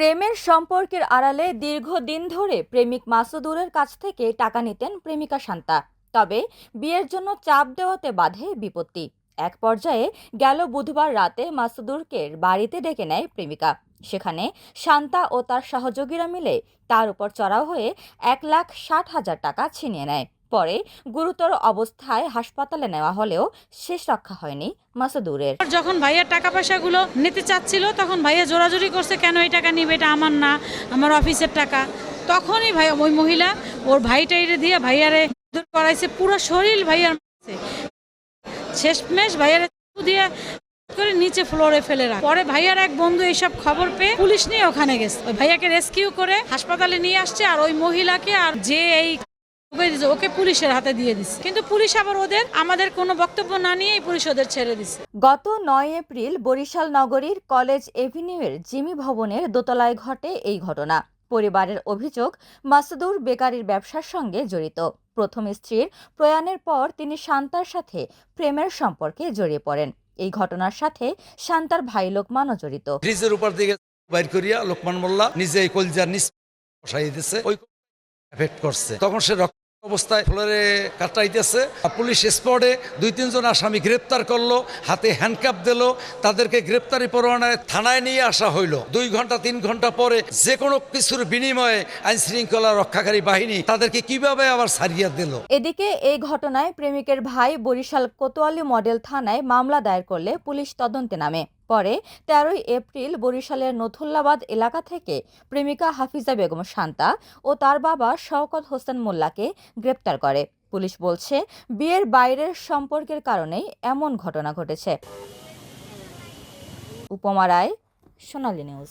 প্রেমের সম্পর্কের আড়ালে দীর্ঘদিন ধরে প্রেমিক মাসুদুরের কাছ থেকে টাকা নিতেন প্রেমিকা শান্তা। তবে বিয়ের জন্য চাপ দেওয়াতে বাধে বিপত্তি। এক পর্যায়ে গেল বুধবার রাতে মাসুদুরকে বাড়িতে ডেকে নেয় প্রেমিকা। সেখানে শান্তা ও তার সহযোগীরা মিলে তার উপর চড়াও হয়ে এক লাখ ষাট হাজার টাকা ছিনিয়ে নেয়। পরে গুরুতর অবস্থায় হাসপাতালে নেওয়া হলেও শেষ রক্ষা হয়নি মাসুদুরের। যখন ভাইয়ার টাকা পয়সাগুলো নিতে চাচ্ছিল, তখন ভাইয়া জোরাজোরি করছে, কেন এই টাকা নিবে? এটা আমার না, আমার অফিসের টাকা। তখনই ভাই, ওই মহিলা ওর ভাইটা ভাইটাইরে দিয়ে ভাইয়ারে করাইছে, পুরো শরীর ভাইয়ার। শেষমেশ ভাইয়ারে দিয়ে করে নিচে ফ্লোরে ফেলে রাখ। পরে ভাইয়ার এক বন্ধু এইসব খবর পেয়ে পুলিশ নিয়ে ওখানে গেছে। ভাইয়াকে রেস্কিউ করে হাসপাতালে নিয়ে আসছে, আর ওই মহিলাকে আর যে এই ওকে দিছে, ওকে পুলিশের হাতে দিয়ে দিচ্ছে কিন্তু পুলিশ আবার ওদের আমাদের কোনো বক্তব্য না নিয়েই পুলিশ ওদের ছেড়ে দিচ্ছে গত নয় এপ্রিল বরিশাল নগরীর কলেজ এভিনিউয়ের জিমি ভবনের দোতলায় ঘটে এই ঘটনা। পরিবারের অভিযোগ মাসুদুর বেকারির ব্যবসার সঙ্গে জড়িত। প্রথম স্ত্রীর প্রয়াণের পর তিনি শান্তার সাথে প্রেমের সম্পর্কে জড়িয়ে পড়েন। এই ঘটনার সাথে শান্তার ভাই লোকমানও জড়িত। ব্রিজের উপর দিকে বাইর করিয়া লোকমান মোল্লা নিজে এই কলজার নিচ বসাই দিতেছে ওই এফেক্ট করছে। তখন সে রক্ত অবস্থায় ফ্লোরে কাটাইতেছে। পুলিশ স্পটে দুই, তিনজন আসামি গ্রেপ্তার করল, হাতে হ্যান্ডকাপ দিল, তাদেরকে গ্রেপ্তারি পরোয়ানায় থানায় নিয়ে আসা হইল। দুই ঘণ্টা, তিন ঘণ্টা পরে যে কোনো কিছুর বিনিময়ে আইন শৃঙ্খলা রক্ষাকারী বাহিনী তাদেরকে কীভাবে আবার ছাড়িয়ে দিল? এদিকে এই ঘটনায় প্রেমিকের ভাই বরিশাল কোতোয়ালি মডেল থানায় মামলা দায়ের করলে পুলিশ তদন্তে নামে। পরে তেরোই এপ্রিল বরিশালের নথুল্লাবাদ এলাকা থেকে প্রেমিকা হাফিজা বেগম শান্তা ও তার বাবা শওকত হোসেন মোল্লাকে গ্রেপ্তার করে। পুলিশ বলছে, বিয়ের বাইরের সম্পর্কের কারণেই এমন ঘটনা ঘটেছে। উপমা রায়, সোনালী নিউজ।